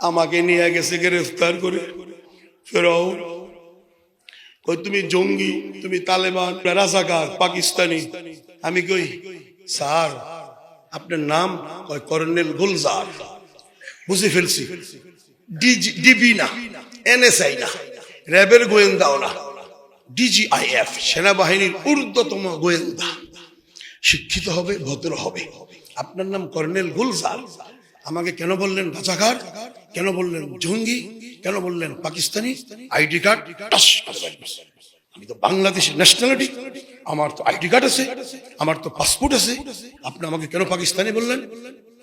আমাকে নিয়ে গেছে গ্রেফতার করে। ফেরাও। কই, তুমি জঙ্গি, তুমি তালেবান রাজাকার, পাকিস্তানি। আমি কই, স্যার, আপনার নাম? কয়, কর্নেল গুলজার। বুঝে ফেলছি। ডিবি না, এনএসআই না, র্যাবের গোয়েন্দাও না, ডিজিআইএফ, সেনাবাহিনীর ঊর্ধ্বতম গোয়েন্দা। শিক্ষিত হবে, ভদ্র হবে। আপনার নাম কর্নেল গুলজার। আমাকে কেন বললেন রাজাকার? কেন বললেন জঙ্গি? কেন বললেন পাকিস্তানি? ID card. আমি তো বাংলাদেশের ন্যাশনালিটি আমার তো আইডি কার্ড আছে, আমার তো পাসপোর্ট আছে। আপনি আমাকে কেন পাকিস্তানি বললেন?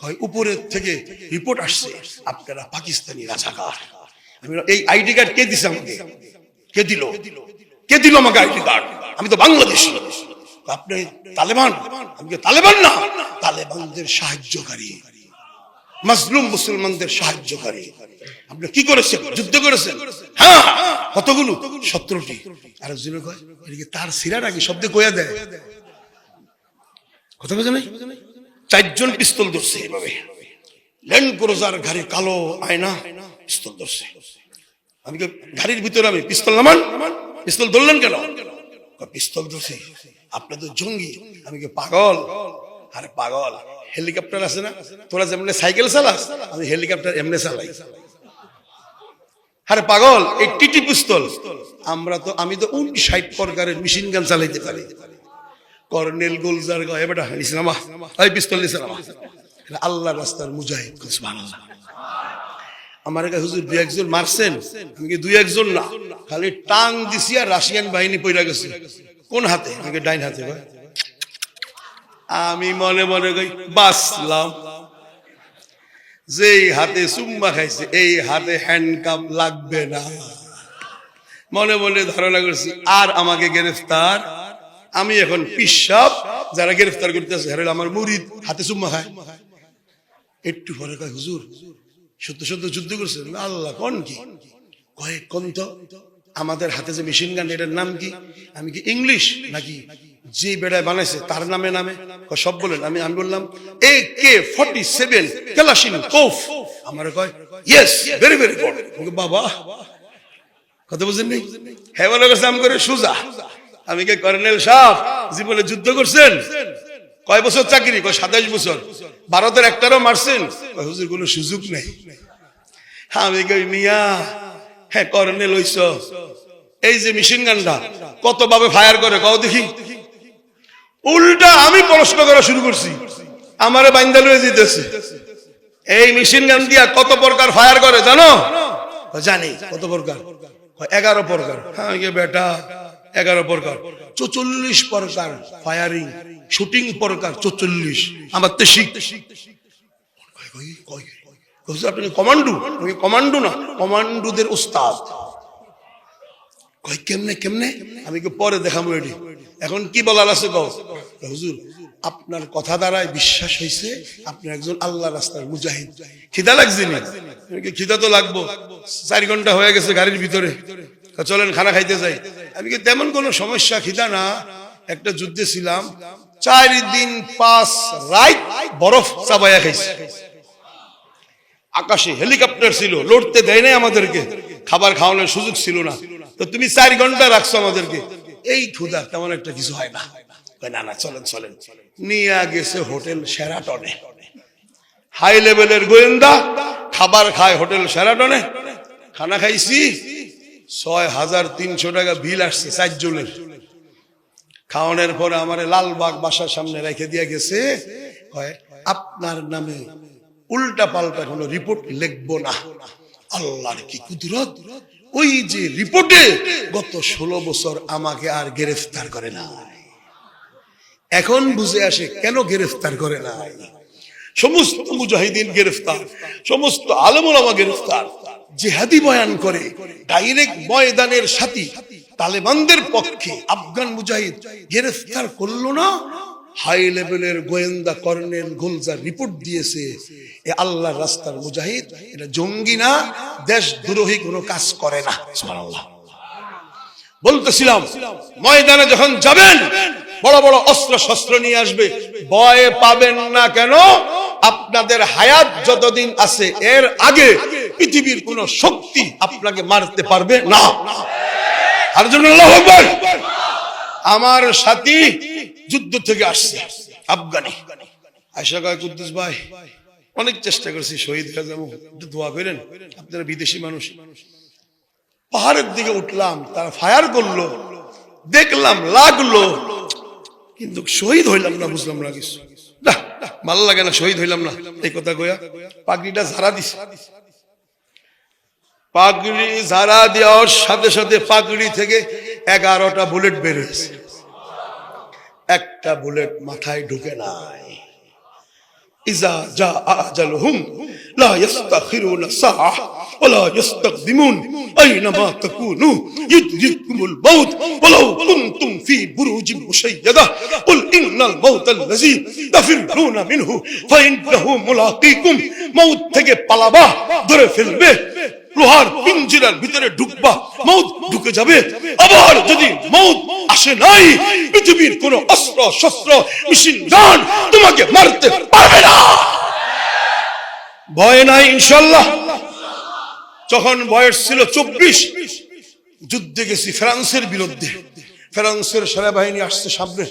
হয় উপরের থেকে রিপোর্ট আসছে, আপনারা পাকিস্তানি রাজাকার। আমি এই আইডি কার্ড কে দিছে আমাকে? কে দিল? কে দিল আমাকে আইডি কার্ড? আমি তো বাংলাদেশি। আপনি তালেবান? আমি তালেবান না? তালেবানদের সাহায্যকারী। মাজলুম মুসলমানদের সাহায্যকারী। আপনি কি করেছেন? যুদ্ধ করেছেন? হ্যাঁ কতগুলো? সতেরোটি। আর একজনে কয় এদিকে তার সিরা আগে শব্দে কয়া দেয়? কথা বোঝে নাই? চারজন পিস্তল ধরছে এইভাবে। ল্যান্ড ক্রুজার ঘাড়ে কালো আয়না পিস্তল ধরছে। আমি গাড়ির ভিতরে আমি পিস্তল নামান? পিস্তল ধরলেন কেন? পিস্তল ধরছি। আপনি তো জঙ্গি। আমি কি পাগল? আরে পাগল। হেলিকপ্টার আছে না? তোরা যেমন সাইকেল চালাস, আমি হেলিকপ্টার এমনি চালাই। আরে পাগল, এই টিটি পিস্তল। আমরা তো, আমি তো উনষাট প্রকারের মেশিন গান চালাইতে পারি। কর্নেল গোলজার গায়ে, বেটা ইসলামা এই পিস্তল ইসলামা আল্লাহ রাস্তার মুজাহিদ, সুবহানাল্লাহ। আমার কাছে হুজুর দুই একজন মারছেন, আমি দুই একজন না? খালি টাং দিছি আর রাশিয়ান বাহিনী পইরা গেছে। কোন হাতে? আমাকে ডাইন হাতে ভাই আমি মনে মনে কই বাসলাম যেই হাতে চুম্মা খাইছে, এই হাতে হ্যান্ডকাপ লাগবে না। মনে মনে ধারণা করছি, আর আমাকে গ্রেফতার। আমি এখন পিসাব যারা গ্রেফতার করতেছে হেরে আমার মুরিদ, হাতে চুম্মা খায়। একটু পরে কয়, হুজুর, সত্য সত্য যুদ্ধ করছেন আল্লাহ, কোন কি? কয়, কোন তো? আমাদের হাতে যে মেশিন গান এটার নাম কি? আমি কি ইংলিশ নাকি যে বেড়ায় বানাইছে, তার নামে নামে সব বলেন, আমি আমি বললাম এ কে ফর্টি সেভেন কেলাসিন আমার কয় ইয়েস ভেরি ভেরি গুড বাবা, কথা বুঝেন নেই? হ্যাঁ বলে আমি করে সুজা। আমি কে কর্নেল সাহ, জীবনে যুদ্ধ করছেন? কয়, বছর চাকরি? কয়, সাতাইশ বছর। ভারতের একটারও মারছেন। হুজুর, কোনো সুযোগ নেই। আমি কই, মিয়া হ্যাঁ কর্নেল হইছ। এই যে মেশিন গানটা কত ভাবে ফায়ার করে, কও দেখি। উল্টা আমি প্রশ্ন করা শুরু করছি। আমারে বাইন্দা লয়ে যেতেছে এই মেশিন গান দিয়া কত প্রকার ফায়ার করে জানো? জানি কত প্রকার। এগারো প্রকার। হ্যাঁ বেটা এগারো প্রকার। চৌচল্লিশ প্রকার ফায়ারিং শুটিং প্রকার চৌচল্লিশ। আমার তো শিখতে কয়, আপনি কমান্ডু? কমান্ডু না কমান্ডুদের উস্তাদ। কয়, কেমনে কেমনে? আমি কি পরে দেখাবো এটি এখন কি বলার আছে কও? হুজুর, আপনার কথা দ্বারাই বিশ্বাস হয়েছে আপনি একজন আল্লাহ রাস্তার মুজাহিদ। খিদা লাগছে নি? খিদা তো লাগবো। চার ঘণ্টা হয়ে গেছে গাড়ির ভিতরে। চলেন, খানা খাইতে যাই। আমি কি তেমন কোনো সমস্যা, খিদা না। একটা যুদ্ধে ছিলাম। চার দিন পাঁচ রাত বরফ চাবাইয়া খাইছে। আকাশে হেলিকপ্টার ছিল, লড়তে দেয় নাই আমাদেরকে। খাবার খাওয়ানোর সুযোগ ছিল না। তো তুমি চার ঘণ্টা রাখছো আমাদেরকে। এই ক্ষুদা তেমন একটা কিছু হয় না। না না, চলেন চলেন। নিয়ে গেছে হোটেল সেরাটনে হাই লেভেলের গোয়েন্দা, খাবার খায় হোটেল সেরাটনে খানা খাইছি, ছয় হাজার তিনশো টাকা বিল আসছে চারজনের খাওয়ানোর পরে আমার লালবাগ বাসার সামনে রেখে দিয়ে গেছে। আপনার নামে উল্টা পাল্টা কোনো রিপোর্ট লিখব না। আল্লাহর কি কুদরত? ওই যে রিপোর্টে গত ষোলো বছর আমাকে আর গ্রেফতার করে না এখন বুঝে আসে কেন গ্রেফতার করে নাই। সমস্ত মুজাহিদিন গ্রেফতার, সমস্ত আলমুলামা গ্রেফতার। জেহাদি বয়ান করে, ডাইরেক্ট ময়দানের সাথী, তালেবানদের পক্ষে আফগান মুজাহিদ গ্রেফতার করল না হাই লেভেলের গোয়েন্দা কর্নেল গোলজার রিপোর্ট দিয়েছে, এ আল্লাহর রাস্তার মুজাহিদ, এটা জঙ্গি না দেশদ্রোহী কোনো কাজ করে না। বলতেছিলাম, ময়দানে যখন যাবেন, বড় বড় অস্ত্র শস্ত্র নিয়ে আসবে, ভয় পাবেন না কেন? আপনাদের হায়াত যতদিন আছে, এর আগে পৃথিবীর কোন শক্তি আপনাকে মারতে পারবে না। আর জন্য আল্লাহু। আমার সাথী যুদ্ধ থেকে আসছে, আফগানি। ভাই, অনেক চেষ্টা করছি, শহীদ হয়ে যাব, একটু দোয়া করেন, আপনারা বিদেশি মানুষ। পাহাড়ের দিকে উঠলাম, তারা ফায়ার করল, দেখলাম, লাগল, কিন্তু শহীদ হইলাম না, বুঝলাম না কিছু। ভালো লাগে না, শহীদ হইলাম না, এই কথা কয়া পাগড়িটা ঝাড়া দিছে। পাগড়ি ঝাড়া দেওয়ার সাথে সাথে পাগড়ি থেকে এগারোটা বুলেট বের একটা বুলেট মাথায় ঢুকে নাই। ইজা যা আজালহুম লা ইস্তাখিরুনা সাআ ওয়ালা ইস্তাকদিমুন আইনামা তাকুনু ইদরিকুমুল মাউত ওয়ালাউ কুনতুম ফি বুরুজিন মুশাইয়াদা। কুল ইন্নাল মাউত আল্লাযী তাফিরুনা মিনহু, ফাইন্নাহু মুলাকীকুম। মাউত থেকে পালাবা, ধরে ফেলবে। লোহার পিঞ্জিরার ভিতরে ঢুকবা মৌত ঢুকে যাবে। আবার যদি মৌত আসে নাই, পৃথিবীর কোন অস্ত্র, শস্ত্র, মেশিন, গান তোমাকে মারতে পারবে না। ভয় নাই ইনশাল্লাহ যখন বয়স ছিল চব্বিশ, যুদ্ধে গেছি ফ্রান্সের বিরুদ্ধে। ফ্রান্সের সেনাবাহিনী আসছে সামনে।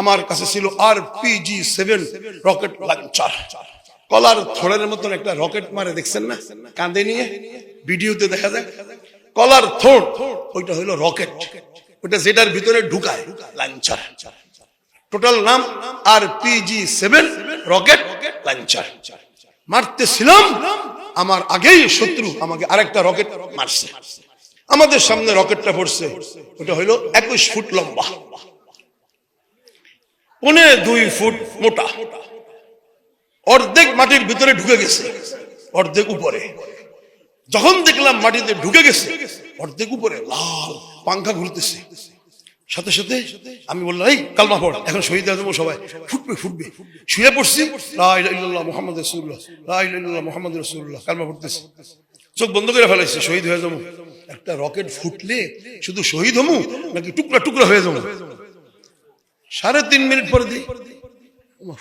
আমার কাছে ছিল R PG seven, rocket launcher কলার থোড়ের মতন একটা রকেট মারে, দেখছেন না? কাঁদে নিয়ে, ভিডিওতে দেখা যায় কলার থোড় ওইটা হলো রকেট। ওইটা যেটার ভিতরে ঢুকায় লঞ্চার টোটাল নাম R PG seven rocket launcher মারতেছিলাম, আমার আগেই শত্রু আমাকে আরেকটা রকেট মারছে। আমাদের সামনে রকেটটা পড়ছে, ওটা হইল একুশ ফুট লম্বা। পনে দুই ফুট মোটা। অর্ধেক মাটির ভিতরে ঢুকে গেছে, অর্ধেক উপরে। যখন দেখলাম মাটিতে ঢুকে গেছে, অর্ধেক উপরে লাল পাংখা ঘুরতেছে। সাথে সাথে আমি বললাম, এই, কালমা পড়, এখন শহীদ আজম সবাই। ফুটবে ফুটবে। শুয়ে পড়ছি মুহাম্মদ ইলাহা ইল্লাল্লাহ মুহাম্মদ রাসূলুল্লাহ। কালমা পড়তেছি। চোখ বন্ধ করে ফেলাইছে, শহীদ হয়ে যাব। একটা রকেট ফুটলে শুধু শহীদ হমু, নাকি টুকরা টুকরা হয়ে যাব? সাড়ে তিন মিনিট পরে দিই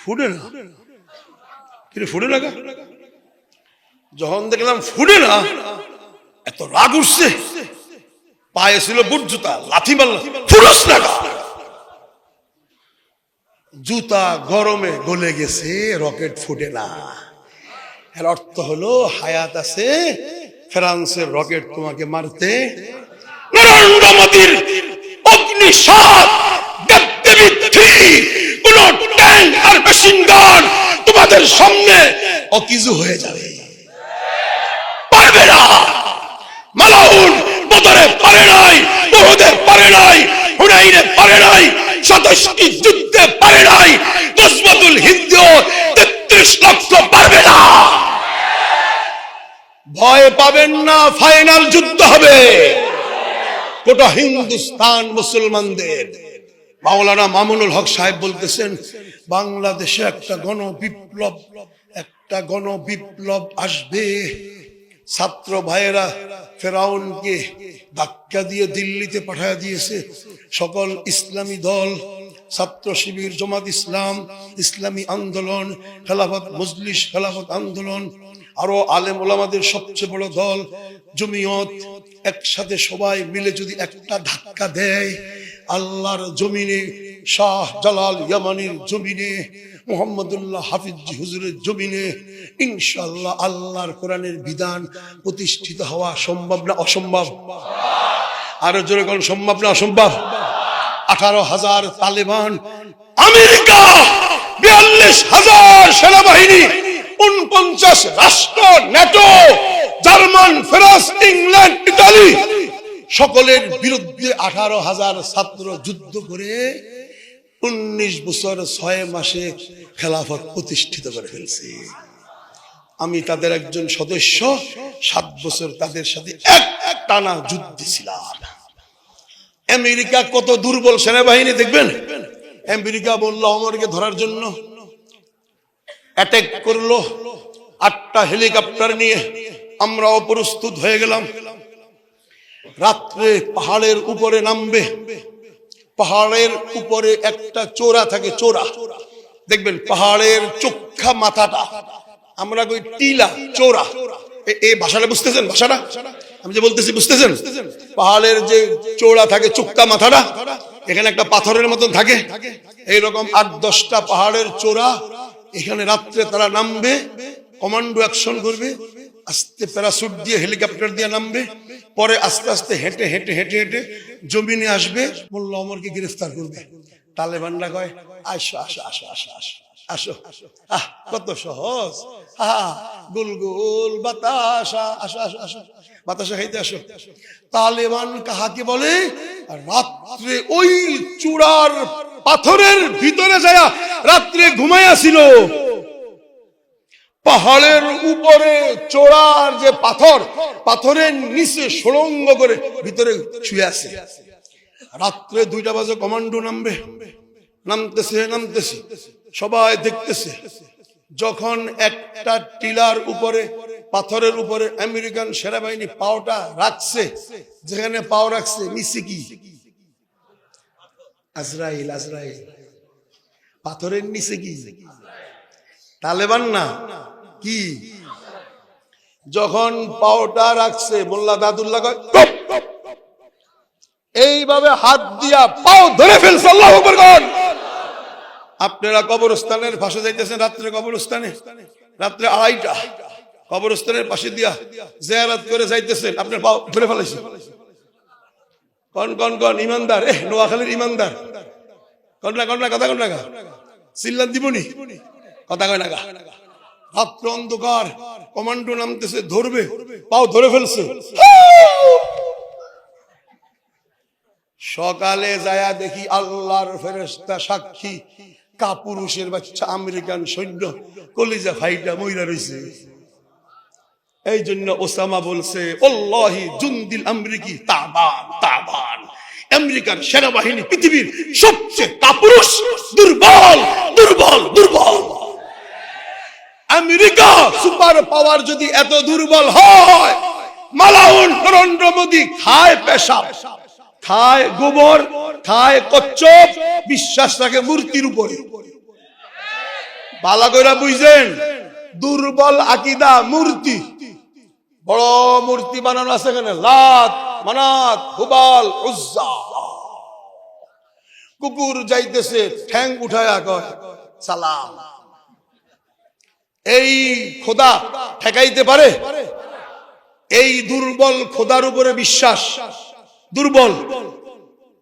ফুটে না। কিন্তু ফুটে না যখন দেখলাম ফুটে না, এত রাগ উঠছে। পায়ে ছিল বুট জুতা লাথি মারল ফুরস না জুতা গরমে গলে গেছে, রকেট ফুটে না। এর অর্থ হলো, হায়াত আছে, ফ্রান্সের রকেট তোমাকে মারতে। নরেন্দ্র কোন ট্যাঙ্ক আর মেশিন গান তোমাদের সামনে অকিজু হয়ে যাবে। পারবে না। মালাউন বদরে পারে নাই পারে নাই পারে নাই যুদ্ধে পারে নাই হিন্দিও তেত্রিশ লক্ষ পারবে না। ভয় পাবেন না, ফাইনাল যুদ্ধ হবে। গোটা হিন্দুস্তান মুসলমানদের। মাওলানা মামুনুল হক সাহেব বলতেছেন বাংলাদেশে একটা গণ বিপ্লব একটা গণ বিপ্লব আসবে। ছাত্র ভাইয়েরা, ফেরাউনকে ধাক্কা দিয়ে দিল্লিতে পাঠায় দিয়েছে সকল ইসলামী দল, ছাত্র শিবির, জমাত ইসলাম, ইসলামী আন্দোলন, খেলাফত মজলিস, খেলাফত আন্দোলন, আরও আলেম ওলামাদের সবচেয়ে বড় দল, জমিয়ত, একসাথে সবাই মিলে যদি একটা ধাক্কা দেয়, আল্লাহর জমিনে শাহ জালাল ইয়ামানির জমিনে, মোহাম্মদুল্লাহ হাফিজ হুজুরের জমিনে ইনশাল্লাহ আল্লাহর কোরআনের বিধান প্রতিষ্ঠিত হওয়া সম্ভব না অসম্ভব? আরও জোরে কোন সম্ভব না অসম্ভব? আঠারো হাজার তালেবান আমেরিকা, বিয়াল্লিশ হাজার সেনাবাহিনী, উনপঞ্চাশ রাষ্ট্র, NATO, German, France, England, Italy, সকলের বিরুদ্ধে আঠারো হাজার ছাত্র যুদ্ধ করে উনিশ বছর ছয় মাসে খেলাফত প্রতিষ্ঠিত করে ফেলছে। আমি তাদের একজন সদস্য, সাত বছর তাদের সাথে এক এক টানা যুদ্ধে ছিলাম। আমেরিকা কত দুর্বল সেনাবাহিনী দেখবেন? আমেরিকা বলল অমরকে ধরার জন্য অ্যাটাক করল। আটটা হেলিকপ্টার নিয়ে আমরাও প্রস্তুত হয়ে গেলাম। রাত্রে পাহাড়ের উপরে নামবে। পাহাড়ের উপরে একটা চোরা থাকে, চোরা। দেখবেন, পাহাড়ের চোখা মাথাটা, আমরা কই টিলা, চোরা। এই ভাষাটা বুঝতেছেন, ভাষাটা? আমি যে বলতেছি, বুঝতেছেন? পাহাড়ের যে চোরা থাকে, চোখা মাথাটা, এখানে একটা পাথরের মতন থাকে। এইরকম আট, দশটা পাহাড়ের চোরা, এখানে রাত্রে তারা নামবে, কমান্ডো অ্যাকশন করবে আস্তে প্যারাসুট দিয়ে হেলিকপ্টার দিয়ে নামবে, পরে আস্তে আস্তে হেঁটে হেঁটে হেঁটে হেঁটে জমিনে আসবে, মোল্লা অমরকে গ্রেফতার করবে। তালেবানরা কয়, আসো আসো আসো আসো আসো আসো আহ, কত সহজ। হা গুল গুল, বাতাসা আসো আসো আসো, বাতাসা খাইতে আসো। তালেবান কাহাকে বলে? রাত্রে ওই চূড়ার পাথরের ভিতরে যায় রাত্রে ঘুমাইয়াছিল পাহাড়ের উপরে চোরার যে পাথর, পাথরের নিচে সুড়ঙ্গ করে ভিতরে শুয়ে আছে রাত্রে দুইটা বাজে, কমান্ডো নামবে। নামতেছে নামতেছে। সবাই দেখতেছে। যখন একটা টিলার উপরে, পাথরের উপরে আমেরিকান সেনাবাহিনী পাওটা রাখছে, যেখানে পাও রাখছে, নিচে কি? আজরাইল আজরাইল। পাথরের নিচে কি? তালেবান না। কি? যখন পাওটা রাখছে, মোল্লা দাদুল্লাহ। এইভাবে হাত দিয়া পাও ধরে ফেলছে, আল্লাহ আপনারা কবরস্থানের পাশে যাইতেছেন, রাত্রে কবরস্থানে? রাত্রে আড়াইটা। কবরস্থানের পাশে দিয়া জেয়ারাত করে যাইতেছেন, আপনার পাও ধরে ফেলাইছে। কন কন কন, ইমানদার এ নোয়াখালীর ইমানদার। কন না কন না, কথা কন না গা। চিল্লান দিবনি? কথা কয় না গা। রাত্র অন্ধকার কমান্ডো নামতেছে, ধরবে, পাও ধরে ফেলছে। সকালে যায়া দেখি আল্লাহর ফেরেস্তা সাক্ষী, কাপুরুষের বাচ্চা আমেরিকান সৈন্য কলিজা ফাইটা মইরা রইছে। এই জন্য ওসামা বলছে, ওল্লাহি জুন্দিল আমেরিকি তাবান তাবান। আমেরিকার সেনাবাহিনী পৃথিবীর সবচেয়ে কাপুরুষ, দুর্বল দুর্বল দুর্বল। আমেরিকা সুপার পাওয়ার যদি এত দুর্বল হয়, মালাউন নরেন্দ্র মোদী খায় পেশাব, খায় গোবর, খায় কচ্চপ বিশ্বাস রাখে মূর্তির উপরে। বালা কইরা বুঝছেন দুর্বল আকিদা মূর্তি। বড় মূর্তি বানানো আছে এখানে, লাত, মানাত, হুবাল, উজ্জা। কুকুর যাইতেছে, ঠ্যাং উঠায়া কয়, সালাম। এই খোদা ঠেকাইতে পারে? এই দুর্বল খোদার উপরে বিশ্বাস। দুর্বল।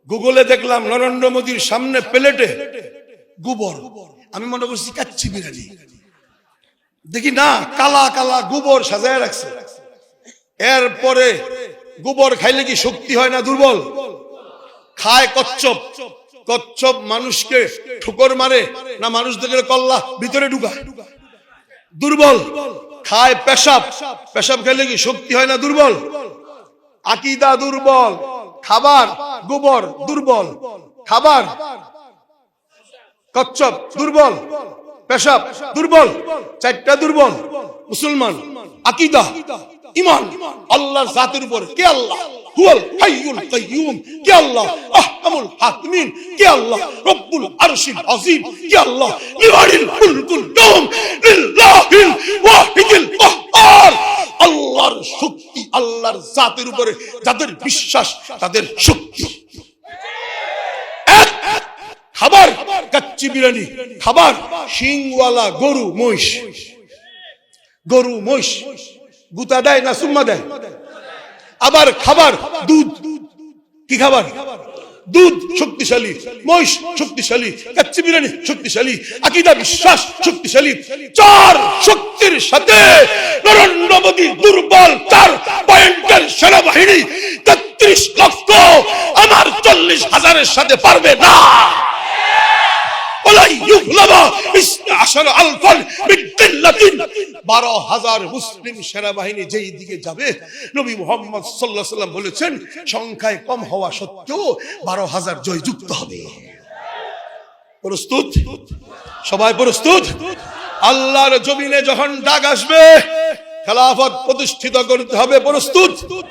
গুগলে দেখলাম নরেন্দ্র মোদীর সামনে প্লেটে গোবর। আমি মনে করছি কাচ্চি বিরিয়ানি। দেখি না, কালা কালা গোবর সাজায় রাখছে। এরপরে গোবর খাইলে কি শক্তি হয় না দুর্বল? খায় কচ্ছপ। কচ্ছপ মানুষকে ঠুকর মারে না মানুষ দেখলে কল্লা ভিতরে ঢুকায়? দুর্বল, খায় পেশাব। পেশাব খেলে কি শক্তি হয় না দুর্বল? আকিদা দুর্বল, খাবার গোবর দুর্বল, খাবার কচ্ছপ দুর্বল, পেশাব দুর্বল, চারটা দুর্বল, মুসলমান, আকিদা। ইমান। আল্লাহর জাতের উপর। কে আল্লাহ? হুয়াল হাইয়ুল কে আল্লাহ? আহকামুল হাকিমিন। কে আল্লাহ? রব্বুল আরশিল আযীম। কে আল্লাহ? মুলকুল লিল্লাহিল ওয়াহিদিল আল্লাহর শক্তি, আল্লাহর জাতের উপরে যাদের বিশ্বাস, তাদের শক্তি। খাবার, কাচ্চি বিরিয়ানি। খাবার, শিংওয়ালা গরু, মহিষ। গরু, মহিষ। গুতা দেয় না সুম্মা দেয়? আবার খাবার, দুধ। কি খাবার? দুধ শক্তিশালী, মহিষ শক্তিশালী, কাচ্চি বিরিয়ানি শক্তিশালী, আকিদা বিশ্বাস শক্তিশালী, চার শক্তির সাথে নরেন্দ্র মোদী দুর্বল চার পয়েন্টের সেনাবাহিনী তেত্রিশ লক্ষ, আমার চল্লিশ হাজারের সাথে পারবে না। বলেছেন, সংখ্যায় কম হওয়া সত্ত্বেও বারো হাজার জয়যুক্ত হবে। প্রস্তুত? সবাই প্রস্তুত? আল্লাহর জমিনে যখন ডাক আসবে, খেলাফত প্রতিষ্ঠিত করতে হবে, প্রস্তুত?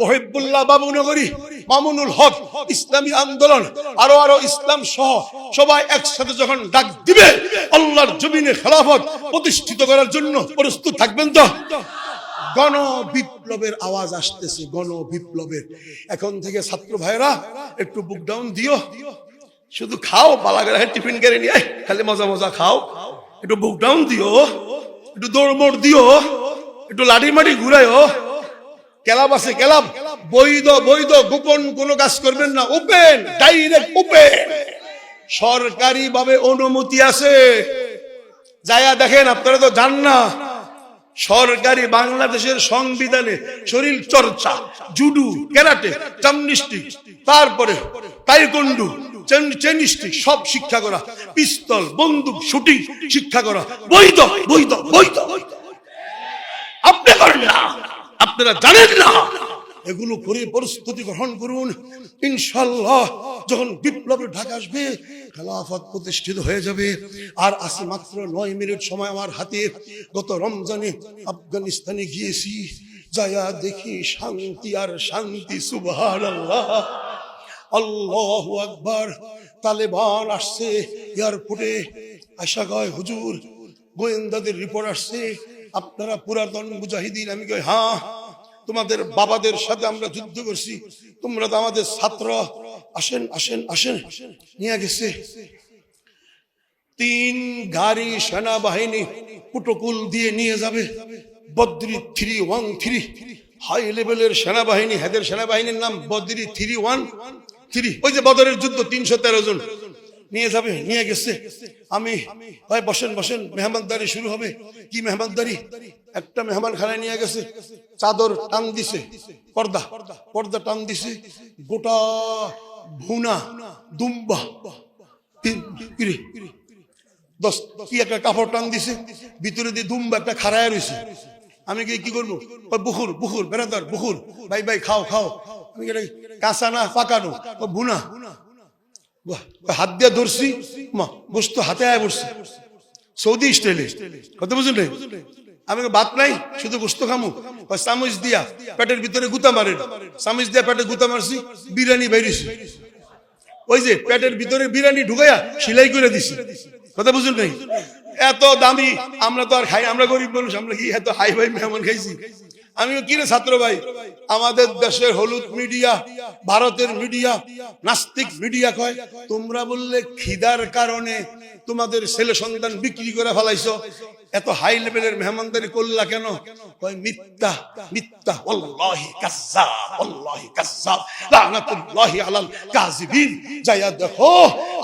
মহিবুল্লাহ বাবুনগরী মামুনুল হক, ইসলামী আন্দোলন, আরও আরও ইসলাম সহ সবাই একসাথে যখন ডাক দিবে, আল্লাহর জমিনে খেলাফত প্রতিষ্ঠিত করার জন্য প্রস্তুত থাকবেন তো? গণ বিপ্লবের আওয়াজ আসতেছে গণ বিপ্লবের এখন থেকে ছাত্র ভাইরা একটু বুক ডাউন দিও। শুধু খাও পালাগার টিফিন কেড়ে নিয়ে খালি মজা মজা খাও। একটু বুক ডাউন দিও, একটু দৌড় মোড় দিও, একটু লাঠি মাটি ঘুরাইও ক্যালাব আছে ক্যালাব বৈধ বৈধ, গোপন কোনো কাজ করবেন না। Open, direct open. সরকারি ভাবে অনুমতি আছে। যায়া দেখেন, আপনারা তো জান না, সরকারি বাংলাদেশের সংবিধানে শরীর চর্চা, জুডু, ক্যারাটে জামনিস্টিক তারপরে তাইকন্ডু চেনিস্টিক সব শিক্ষা করা, পিস্তল, বন্দুক, শুটিং, শিক্ষা করা। বৈধ বৈধ বৈধ। আপনি করেন না। আপনারা জানেন না। এগুলো করে প্রস্তুতি গ্রহণ করুন। ইনশাল্লাহ যখন বিপ্লবের ঢাক আসবে, খেলাফত প্রতিষ্ঠিত হয়ে যাবে। আর আছে মাত্র নয় মিনিট সময় আমার হাতে। গত রমজানে আফগানিস্তানে গিয়েছি। যায়া দেখি শান্তি আর শান্তি সুবহান আল্লাহ আল্লাহ আকবার, তালেবান আসছে এয়ারপোর্টে। আশা কয়, হুজুর, গোয়েন্দাদের রিপোর্ট আসছে। আপনারা পুরাতন মুজাহিদিন। আমি কই হ্যাঁ। তোমাদের বাবাদের সাথে আমরা যুদ্ধ করছি। তোমরা তো আমাদের ছাত্র। আসেন আসেন আসেন। নিয়ে গেছে। তিন গাড়ি সেনাবাহিনী পুটকুল দিয়ে নিয়ে যাবে। বদ্রি থ্রি ওয়ান থ্রি। হাই লেভেলের সেনাবাহিনী, হেদের সেনাবাহিনীর নাম বদ্রি থ্রি ওয়ান থ্রি। ওই যে বদরের যুদ্ধ, তিনশো তেরো জন। নিয়ে যাবে, নিয়ে গেছে। আমি, ভাই, বসেন বসেন, মেহমানদারি শুরু হবে। কি মেহমানদারি? একটা মেহমান খানায় নিয়ে গেছে। চাদর টান দিছে, পর্দা পর্দা টান দিছে। গোটা ভুনা, দুম্বা দশ, কি একটা কাপড় টান দিছে, ভিতরে দিয়ে দুম্বা একটা খাড়ায় রয়েছে। আমি কি করব? বুকুর বুকুর, বেড়াদার বুকুর। ভাই ভাই, খাও খাও। আমি কাঁচা না, পাকানো ভুনা। হাত দিয়ে ধরছি, মা গোস্ত হাতে আয় পড়ছে। সৌদি স্টাইলে। কত বুঝলেন আমি ভাত নাই, শুধু গোস্ত খামু। চামচ দিয়া পেটের ভিতরে গুতা মারেন। চামচ দিয়া পেটে গুতা মারছি, বিরিয়ানি বাইরেছি। ওই যে পেটের ভিতরে বিরিয়ানি ঢুকাইয়া সেলাই করে দিছি। কথা বুঝলেন এত দামি, আমরা তো আর খাই, আমরা গরিব মানুষ, আমরা কি এত হাই ভাই মেহমান খাইছি? আমি কি রে ছাত্র ভাই? আমাদের দেশের হলুদ মিডিয়া, ভারতের মিডিয়া, নাস্তিক মিডিয়া কয়, তোমরা বললে খিদার কারণে তোমাদের ছেলে সন্তান বিক্রি করে ফেলাইছো। এত হাই লেভেলের মেহমানদারি করলা কেন? কয়, মিথ্যা মিথ্যা আল্লাহি কাজ্জাব আল্লাহি কাজ্জাব, লানাতুল্লাহি আলাল কাযিবিন। যায়া দেখো,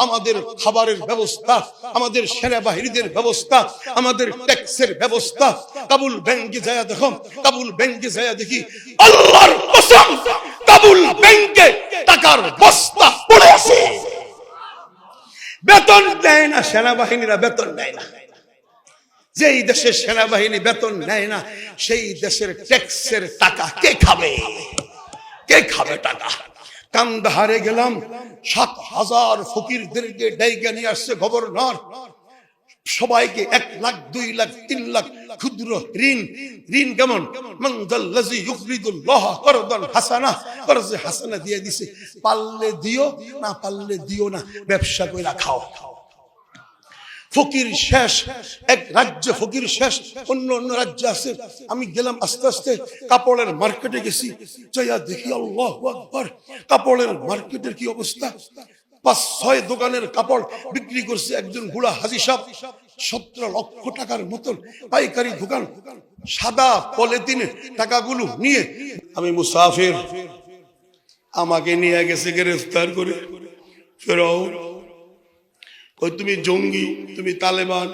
আমাদের খাবারের ব্যবস্থা, আমাদের সেনাবাহিনীদের ব্যবস্থা, আমাদের ট্যাক্সের ব্যবস্থা, কাবুল ব্যাংকে যায়া দেখো, কাবুল ব্যাংকে যায়া দেখি আল্লাহর কসম কাবুল ব্যাংকে টাকার বস্তা পড়ে আছে। বেতন দেয় না সেনাবাহিনীরা বেতন দেয় না। যেই দেশের সেনাবাহিনী বেতন নেয় না সেই দেশের ট্যাক্সের টাকা কে খাবে? কে খাবে টাকা? কান্দাহারে গেলাম সাত হাজার ফকিরদেরকে ডাইগা নিয়ে আসছে গভর্নর। সবাইকে এক লাখ, দুই লাখ, তিন লাখ ক্ষুদ্র ঋণ। ঋণ কেমন? হাসানা। করজে হাসানা দিয়ে দিছে। দিও, না দিও না। ব্যবসা খাও। ফকির শেষ। এক রাজ্য ফকির শেষ। অন্য অন্য রাজ্য আছে। আমি গেলাম আস্তে আস্তে কাপড়ের মার্কেটে গেছি। যাইয়া দেখি আল্লাহ কাপড়ের মার্কেটের কি অবস্থা? পাঁচ ছয় দোকানের কাপড় বিক্রি করছে একজন ঘোড়া হাজি সাহ সতেরো লক্ষ টাকার মতন পাইকারি দোকান, সাদা পলিথিনে টাকাগুলো নিয়ে আমি মুসাফির আমাকে নিয়ে গেছে গ্রেফতার করে। ফেরাও। তুমি জঙ্গি, তুমি তালেবান